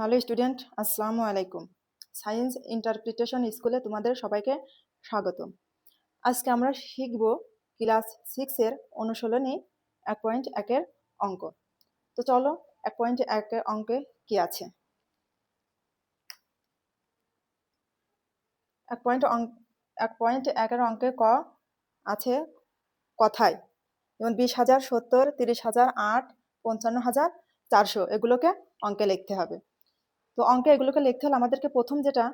Hello student আসসালামু আলাইকুম science interpretation স্কুলে তোমাদের সবাইকে স্বাগত আজকে আমরা শিখব ক্লাস সিক্সের অনুশীলনী এক পয়েন্ট একের অঙ্ক। তো চলো এক পয়েন্ট একের অঙ্কে কি আছে? এক পয়েন্ট এক পয়েন্ট একের অঙ্কে ক আছে কথায়। যেমন বিশ হাজার, সত্তর, তিরিশ হাজার, আট, পঞ্চান্ন হাজার, চারশো এগুলোকে অঙ্কে লিখতে হবে। তো অঙ্কে এগুলোকে লিখতে হলে আমাদেরকে প্রথম যেটা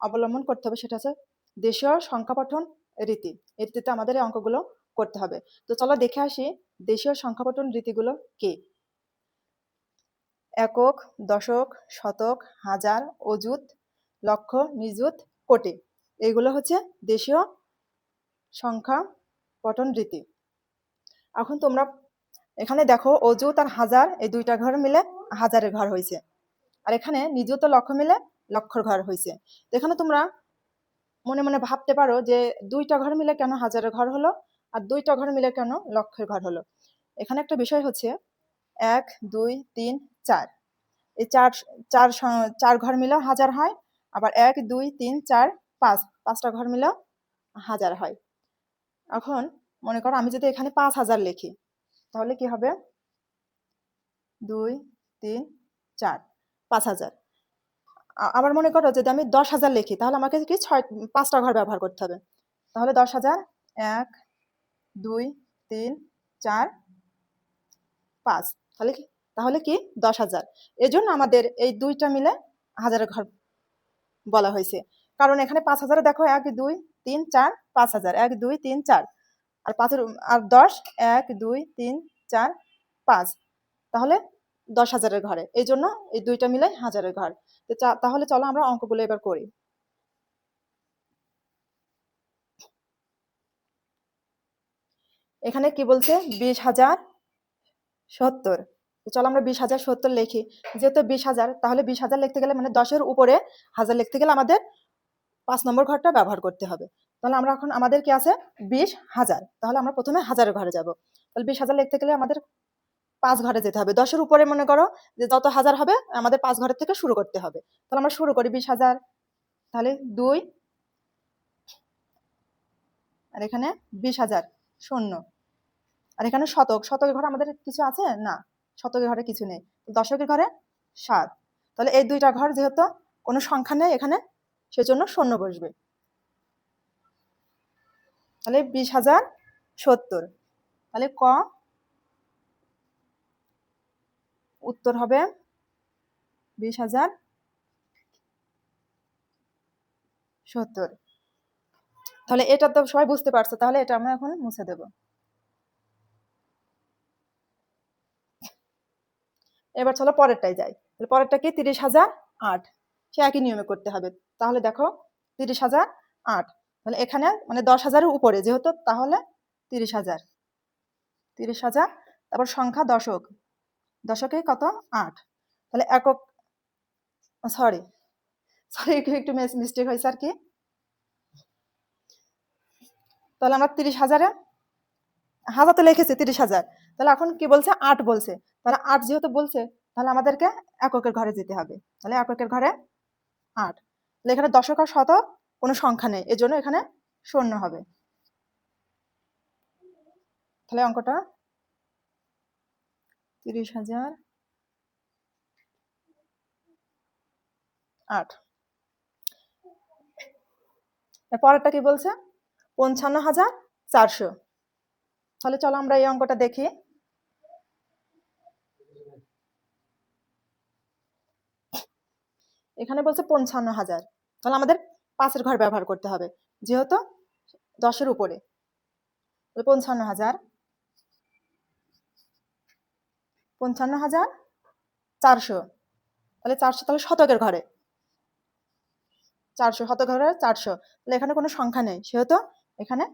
অবলম্বন করতে হবে সেটা হচ্ছে দেশীয় সংখ্যা পঠন রীতি। এই রীতিতে আমাদের এই অঙ্কগুলো করতে হবে। তো চলো দেখে আসি দেশীয় সংখ্যা পঠন রীতিগুলো কি? একক, দশক, শতক, হাজার, অযুত, লক্ষ, নিযুত, কোটি। এগুলো হচ্ছে দেশীয় সংখ্যা পঠন রীতি। এখন তোমরা এখানে দেখো অযুত আর হাজার, এই দুইটা ঘর মিলে হাজারের ঘর হয়েছে। আর এখানে নিযুত লক্ষ্য মিলে লক্ষর ঘর হয়েছে তো এখানে তোমরা মনে মনে ভাবতে পারো যে দুইটা ঘর মিলে কেন হাজারের ঘর হলো আর দুইটা ঘর মিলে কেন লক্ষের ঘর হলো। এখানে একটা বিষয় হচ্ছে এক, দুই, তিন, চার। এই চার চার চার ঘর মিলেও হাজার হয়, আবার এক, দুই, তিন, চার, পাঁচ, পাঁচটা ঘর মিলেও হাজার হয়। এখন মনে করো আমি যদি এখানে পাঁচ হাজার লিখি, তাহলে কি হবে? দুই, তিন, চার। পাঁচ হাজার। আমার মনে করো যদি আমি দশ হাজার লিখি, তাহলে আমাকে কি ছয়, পাঁচটা ঘর ব্যবহার করতে হবে। তাহলে দশ হাজার, এক, দুই, তিন, চার, পাঁচ। তাহলে কি তাহলে কি দশ হাজার। এজন্য আমাদের এই দুইটা মিলে হাজারের ঘর বলা হয়েছে। কারণ এখানে পাঁচ হাজারে দেখো, এক, দুই, তিন, চার, পাঁচ হাজার। এক, দুই, তিন, চার। আর পাঁচের, আর দশ, এক, দুই, তিন, চার, পাঁচ। তাহলে দশ হাজারের ঘরে। এই জন্য এই দুইটা মিলে হাজারের ঘর। তাহলে চলো আমরা অঙ্কগুলো এবার করি। এখানে কি বলছে? বিশ হাজার সত্তর। চলো আমরা বিশ হাজার সত্তর লিখি। যেহেতু বিশ হাজার, তাহলে বিশ হাজার লিখতে গেলে মানে দশের উপরে হাজার লিখতে গেলে আমাদের পাঁচ নম্বর ঘরটা ব্যবহার করতে হবে। তাহলে আমরা এখন, আমাদের কি আছে? বিশ হাজার। তাহলে আমরা প্রথমে হাজারের ঘরে যাব। তাহলে বিশ হাজার লিখতে গেলে আমাদের পাঁচ ঘরে যেতে হবে। দশের উপরে মনে করো যে যত হাজার হবে, আমাদের পাঁচ ঘরের থেকে শুরু করতে হবে। তাহলে আমরা শুরু করি বিশ হাজার। তাহলে দুই আর এখানে বিশ হাজার, শূন্য। আর এখানে শতক। শতকের ঘরে আমাদের কিছু আছে? না, শতকের ঘরে কিছু নেই। দশকের ঘরে সাত। তাহলে এই দুইটা ঘর যেহেতু কোনো সংখ্যা নেই এখানে, সেজন্য শূন্য বসবে। তাহলে বিশ হাজার সত্তর। তাহলে ক উত্তর হবে বিশ হাজার সত্তর। তাহলে এটা তো সবাই বুঝতে পারছ, তাহলে এটা আমরা এখন মুছে দেব। এবার চলো পরেরটাই যাই। তাহলে পরেরটা কি? তিরিশ হাজার আট। সে একই নিয়মে করতে হবে। তাহলে দেখো, তিরিশ হাজার আট। তাহলে এখানে মানে দশ হাজারের উপরে যেহেতু, তাহলে তিরিশ হাজার। তিরিশ হাজার, তারপর সংখ্যা দশক। দশকে কত? আট। তাহলে একক সরি সরি একটু মিস্টেক হয়েছে আর কি। তাহলে আমরা তিরিশ হাজারে হাজার তো লিখেছি তিরিশ হাজার। তাহলে এখন কি বলছে? আট বলছে। তাহলে আট যেহেতু বলছে, তাহলে আমাদেরকে এককের ঘরে যেতে হবে। তাহলে এককের ঘরে আট। তাহলে এখানে দশক আর শত কোনো সংখ্যা নেই, এজন্য এখানে শূন্য হবে। তাহলে অঙ্কটা তিরিশ হাজার। আট। পরেরটা কি বলছে? পঞ্চান্ন হাজার চারশো। তাহলে চলো আমরা এই অঙ্কটা দেখি। এখানে বলছে পঞ্চান্ন হাজার। তাহলে আমাদের পাঁচের ঘর ব্যবহার করতে হবে। যেহেতু দশের উপরে। পঞ্চান্ন হাজার। পঞ্চান্ন হাজার চারশো। তাহলে চারশো, তাহলে শতকের ঘরে। চারশো শতক ঘরে চারশো। তাহলে এখানে কোনো সংখ্যা নেই, সেহেতু এখানে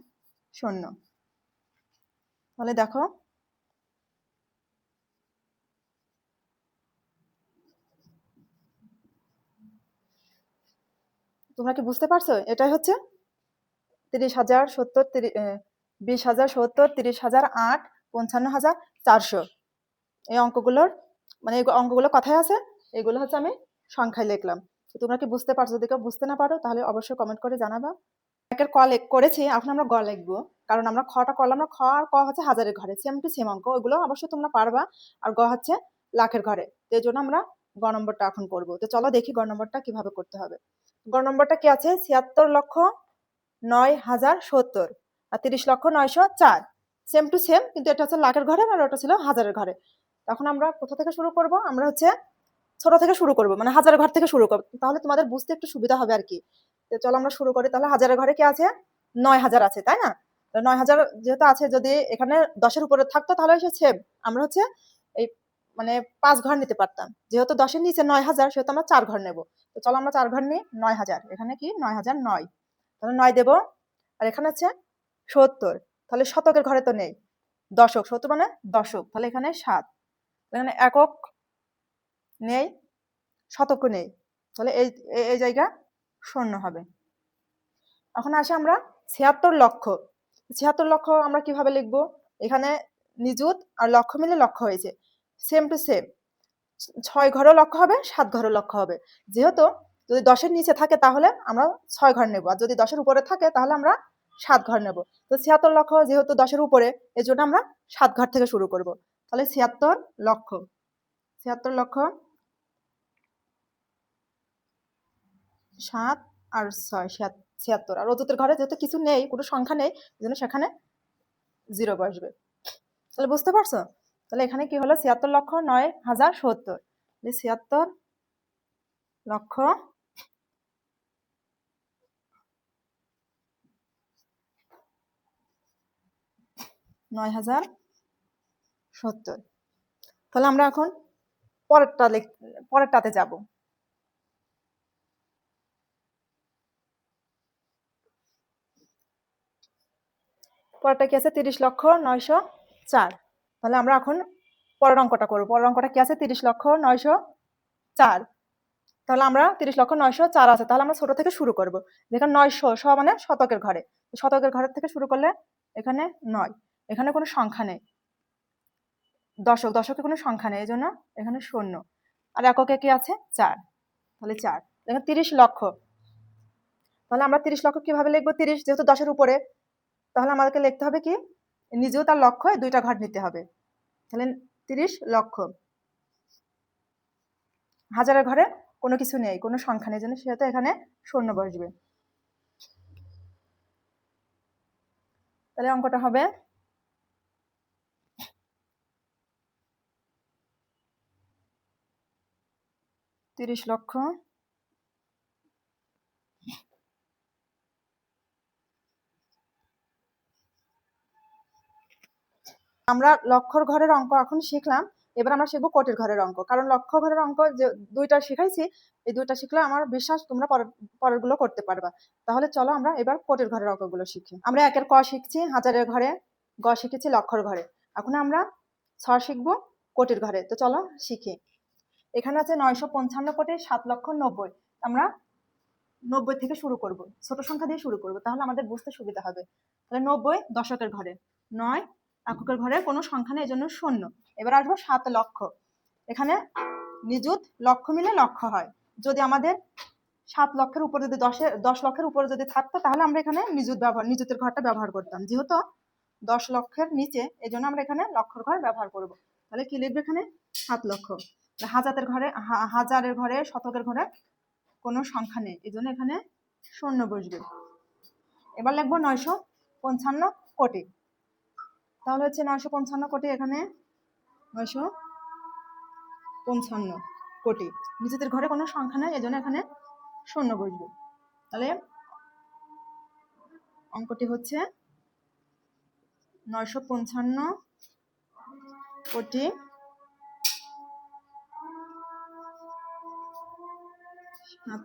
শূন্য। তাহলে দেখো। তোমরা কি বুঝতে পারছ? এটাই হচ্ছে তিরিশ হাজার সত্তর তিরিশ বিশ হাজার সত্তর, তিরিশ হাজার আট, পঞ্চান্ন হাজার চারশো। এই অঙ্কগুলোর মানে অঙ্কগুলো কথায় আছে, এগুলো হচ্ছে আমি সংখ্যায় লিখলাম। তোমরা কি বুঝতে পারছ? যদি কেউ বুঝতে না পারো, তাহলে অবশ্যই কমেন্ট করে জানাবা। একের ক করেছি, এখন আমরা গ লিখব, কারণ আমরা খটা করলাম না, খ আর ক হচ্ছে হাজারের ঘরে সেম টু সেম অঙ্ক ওগুলো অবশ্যই তোমরা পারবা, আর গ হচ্ছে লাখের ঘরে। তো এই জন্য আমরা গ নম্বরটা এখন করব। তো চলো দেখি গ নম্বরটা কীভাবে করতে হবে। গ নম্বরটা কি আছে? ছিয়াত্তর লক্ষ নয় হাজার সত্তর, আর তিরিশ লক্ষ নয়শো চার। সেম টু সেম কিন্তু এটা হচ্ছে লাখের ঘরে, আর ওটা ছিল হাজারের ঘরে। তখন আমরা কোথা থেকে শুরু করব? আমরা হচ্ছে ছোট থেকে শুরু করব মানে হাজারের ঘর থেকে শুরু করব। তাহলে তোমাদের বুঝতে একটু সুবিধা হবে আর কি। চলো আমরা শুরু করি। তাহলে হাজারের ঘরে কি আছে? নয় হাজার আছে, তাই না? নয় হাজার যেহেতু আছে, যদি এখানে দশের উপরে থাকতো তাহলে সে আমরা হচ্ছে এই মানে পাঁচ ঘর নিতে পারতাম। যেহেতু দশের নিচে নয় হাজার, সেহেতু আমরা চার ঘর নেব। তো চলো আমরা চার ঘর নিই, নয় হাজার। এখানে কি? নয় হাজার নয়। তাহলে নয় দেব। আর এখানে হচ্ছে সত্তর। তাহলে শতকের ঘরে তো নেই। দশক, সত্তর মানে দশক। তাহলে এখানে সাত। এখানে একক নেই, শতক নেই। তাহলে এই এই- জায়গা শূন্য হবে। এখন আসে আমরা ছিয়াত্তর লক্ষ। ছিয়াত্তর লক্ষ আমরা কীভাবে লিখব? এখানে নিযুত আর লক্ষ মিলে লক্ষ হয়েছে। সেম টু সেম ছয় ঘরও লক্ষ হবে, সাত ঘরও লক্ষ হবে। যেহেতু যদি দশের নিচে থাকে তাহলে আমরা ছয় ঘর নেব। আর যদি দশের উপরে থাকে তাহলে আমরা সাত ঘর নেব। তো ছিয়াত্তর লক্ষ যেহেতু দশের উপরে এই জন্য আমরা সাত ঘর থেকে শুরু করব। তাহলে ছিয়াত্তর লক্ষ। ছিয়াত্তর লক্ষ, সাত আর ছয় ছিয়াত্তর। আর অযুতের ঘরে যেহেতু কিছু নেই, কোনো সংখ্যা নেই জন্য সেখানে জিরো বসবে। তাহলে বুঝতে পারছ? তাহলে এখানে কি হলো? ছিয়াত্তর লক্ষ নয় হাজার সত্তর। ছিয়াত্তর লক্ষ নয় হাজার সত্তর। তাহলে আমরা এখন পরেরটা পরেরটাতে যাব। পরেরটা কি আছে? তিরিশ লক্ষ নয়শো চার। তাহলে আমরা এখন পরের অঙ্কটা করব। পরের অঙ্কটা কি আছে? তিরিশ লক্ষ নয়শো চার। তাহলে আমরা তিরিশ লক্ষ নয়শো চার আছে। তাহলে আমরা ছোট থেকে শুরু করব। যেখানে নয়শো স মানে শতকের ঘরে। শতকের ঘরের থেকে শুরু করলে এখানে নয়। এখানে কোনো সংখ্যা নেই। দশক, দশকে কোনো সংখ্যা নেই এই জন্য এখানে শূন্য। আর এককে কি আছে? চার। তাহলে চার। দেখেন তিরিশ লক্ষ। তাহলে আমরা তিরিশ লক্ষ কীভাবে লিখব? তিরিশ যেহেতু দশের উপরে, তাহলে আমাদেরকে লিখতে হবে কি? নিজেও তার লক্ষ্য দুইটা ঘর নিতে হবে। তাহলে তিরিশ লক্ষ। হাজারের ঘরে কোনো কিছু নেই, কোনো সংখ্যা নেই জন্য সেহেতু এখানে শূন্য বসবে। তাহলে অঙ্কটা হবে তিরিশ লক্ষ। আমরা লক্ষর ঘরের অঙ্ক এখন শিখলাম, এবার আমরা শিখব কোটির ঘরের অঙ্ক। কারণ লক্ষ ঘরের অঙ্ক যে দুইটা শিখাইছি, এই দুইটা শিখলে আমার বিশ্বাস তোমরা পরেরগুলো করতে পারবা। তাহলে চলো আমরা এবার কোটির ঘরের অঙ্কগুলো শিখি। আমরা একের ক শিখছি, হাজারের ঘরে, গ শিখেছি লক্ষর ঘরে। এখন আমরা ছ শিখব কোটির ঘরে। তো চলো শিখি। এখানে আছে নয়শো পঞ্চান্ন কোটি সাত লক্ষ নব্বই। আমরা নব্বই থেকে শুরু করব। ছোট সংখ্যা দিয়ে শুরু করব, তাহলে আমাদের বুঝতে সুবিধা হবে। তাহলে নব্বই দশকের ঘরে, নয় এককের ঘরে কোনো সংখ্যা নেই জন্য শূন্য। এবার আসব সাত লক্ষ। এখানে নিযুত লক্ষ মিলে লক্ষ হয়। যদি আমাদের সাত লক্ষের উপরে যদি দশের দশ লক্ষের উপরে যদি থাকতো, তাহলে আমরা এখানে নিযুত ব্যবহার, নিযুতের ঘরটা ব্যবহার করতাম। যেহেতু দশ লক্ষের নিচে এই আমরা এখানে লক্ষর ঘর ব্যবহার করব। তাহলে কি লিখবে এখানে? সাত লক্ষ। হাজারের ঘরে হাজারের ঘরে, শতকের ঘরে কোনো সংখ্যা নেই। এই জন্য এখানে শূন্য বসবে। এবার লিখব নয়শো পঞ্চান্ন কোটি। তাহলে হচ্ছে নয়শো পঞ্চান্ন কোটি এখানে নয়শো পঞ্চান্ন কোটি। নিজেদের ঘরে কোনো সংখ্যা নেই এজন্য এখানে শূন্য বসবে। তাহলে অঙ্কটি হচ্ছে নয়শো পঞ্চান্ন কোটি সাত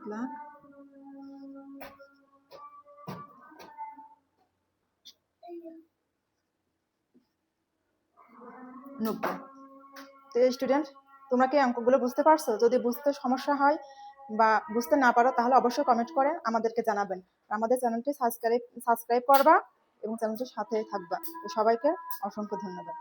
নব্বই তো স্টুডেন্ট তোমরা কি অঙ্কগুলো বুঝতে পারছ? যদি বুঝতে সমস্যা হয় বা বুঝতে না পারো, তাহলে অবশ্যই কমেন্ট করে, আমাদেরকে জানাবেন। আমাদের চ্যানেলটি সাবস্ক্রাইব সাবস্ক্রাইব করবা এবং চ্যানেলটির সাথে থাকবা। সবাইকে অসংখ্য ধন্যবাদ।